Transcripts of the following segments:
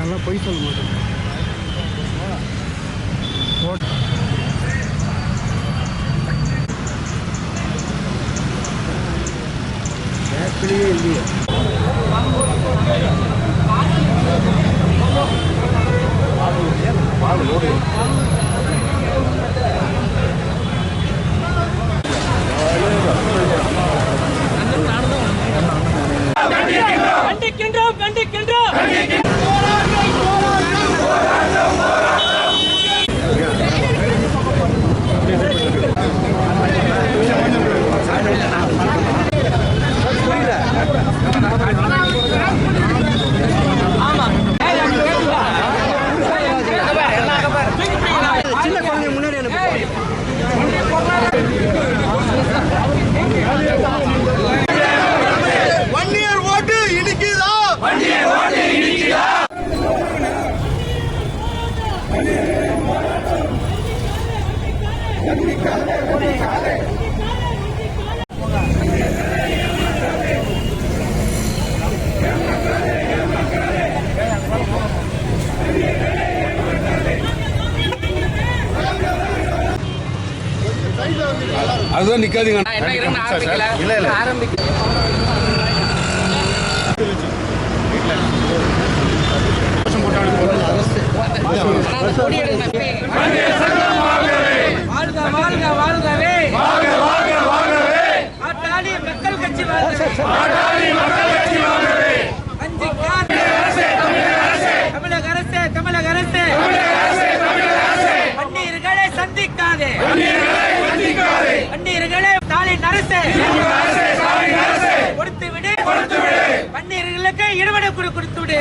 நல்லா பொய் சொல்ல மாட்டேன். பேட்டரியே இல்லையா கண்டிக்கின்றோம். அதுதான் நிக்காதீங்க. இல்ல இல்ல ஆரம்பிக்கல? சந்திக்காதே. அந்நியர்களே தாலி நரசே கொடுத்து விடு கொடுத்து விடு அந்நியர்களுக்கு இருவடை குழு கொடுத்து விடு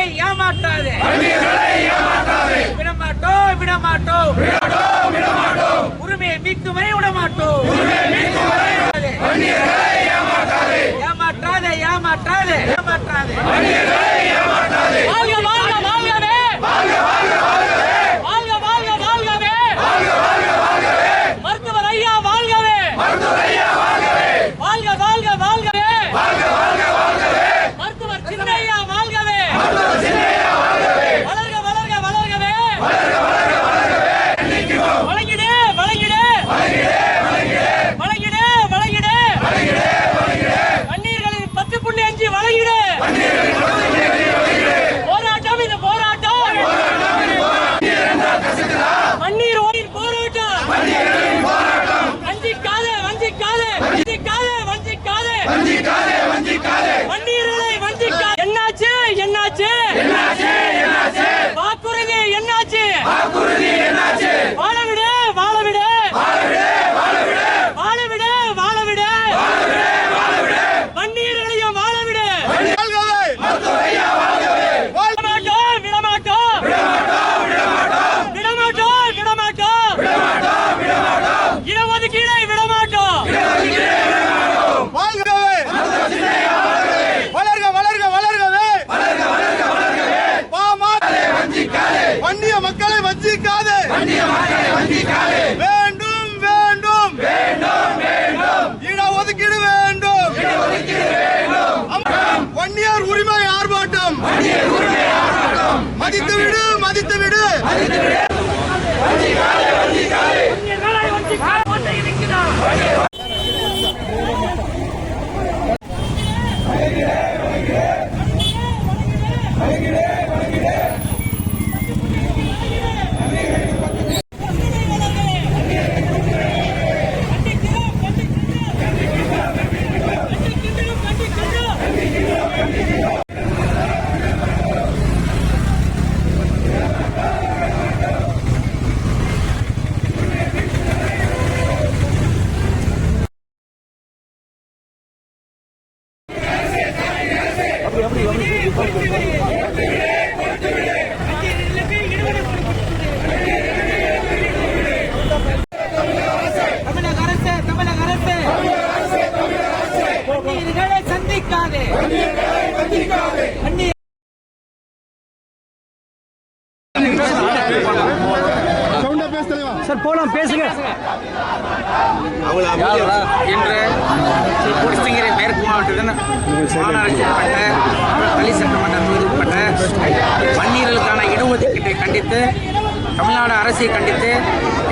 எங்களை ஏமாற்றாதே. விடமாட்டோம் விடமாட்டோம். உரிமையை மீட்கும் வரை விடமாட்டோம். சந்திக்காதே சார் போலாம் பேச. இன்று குடிசிங்கரை மேற்கு மாவட்டத்தின் மாநகராட்சிப்பட்ட பள்ளி சட்டமன்ற தொகுதி உட்பட்ட மண்ணீரலுக்கான இடஒதுக்கீட்டை கண்டித்து தமிழ்நாடு அரசை கண்டித்து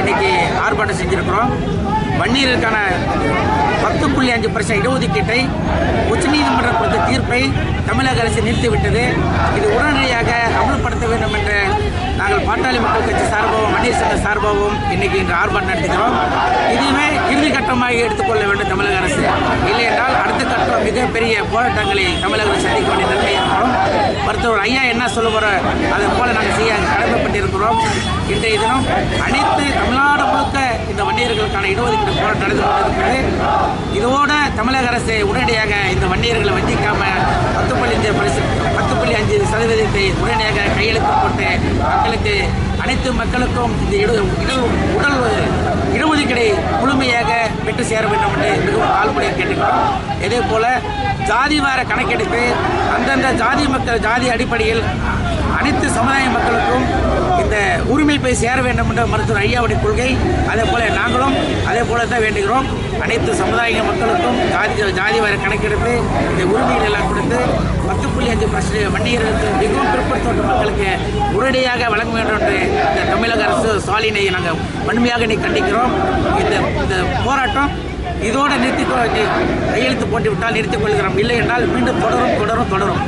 இன்னைக்கு ஆர்ப்பாட்டம் செஞ்சிருக்கிறோம். வன்னீருக்கான பத்து புள்ளி அஞ்சு பர்சன்ட் இடஒதுக்கீட்டை உச்சநீதிமன்றம் கொடுத்த தீர்ப்பை தமிழக அரசு நிறுத்திவிட்டது. இது உடனடியாக பாட்டாளி மக்கள் கட்சி சார்பாகவும் வன்னியர் சங்க சார்பாகவும் இன்னைக்கு இன்று ஆர்ப்பாட்டம் நடத்துகிறோம். இதுவே இறுதி கட்டமாக எடுத்துக்கொள்ள வேண்டும் தமிழக அரசு. இல்லை என்றால் அடுத்த கட்டம் மிகப்பெரிய போராட்டங்களை தமிழக அரசு என்ன சொல்ல போற அதை போல் நாங்கள் செய்ய கடமைப்பட்டிருக்கிறோம். இன்றைய தினம் அனைத்து தமிழ்நாடு முழுக்க இந்த வன்னியர்களுக்கான இடஒதுக்கீடு போராட்டம் நடந்து கொண்டிருக்கிறது. இதோட தமிழக அரசு உடனடியாக இந்த வன்னியர்களை வஞ்சிக்காம பத்து புள்ளி அஞ்சு பரிசு- பத்து புள்ளி அஞ்சு சதவீதத்தை உடனடியாக கையெழுத்து போட்டு மக்களுக்கு அனைத்து மக்களுக்கும் இந்த இட உடல் இடஒதுக்கீடை முழுமையாக பெற்று சேர வேண்டும் என்று மிகவும் தாழ்மையை கேட்டுக்கிறோம். இதே போல ஜாதி வார கணக்கெடுப்பு அந்தந்த ஜாதி மக்கள் ஜாதி அடிப்படையில் அனைத்து சமுதாய மக்களுக்கும் இந்த உரிமை போய் சேர வேண்டும் என்ற மருத்துவர் ஐயாவுடைய கொள்கை அதே போல நாங்களும் அதே போல தான் வேண்டுகிறோம். அனைத்து சமுதாய மக்களுக்கும் ஜாதி ஜாதி வார கணக்கெடுத்து இந்த உரிமைகள் எல்லாம் கொடுத்து பத்து புள்ளி அஞ்சு பர்சன்ட் வண்டியர்களுக்கு மிகவும் பிற்படுத்தப்பட்ட மக்களுக்கு உடனடியாக வழங்க வேண்டும் என்று இந்த தமிழக அரசு ஸ்டாலினை நாங்கள் வன்மையாக இன்னைக்கு கண்டிக்கிறோம். இந்த இந்த போராட்டம் இதோடு நிறுத்தி கையெழுத்து போட்டு விட்டால் நிறுத்திக் கொள்கிறோம் இல்லை என்றால் மீண்டும் தொடரும் தொடரும் தொடரும்.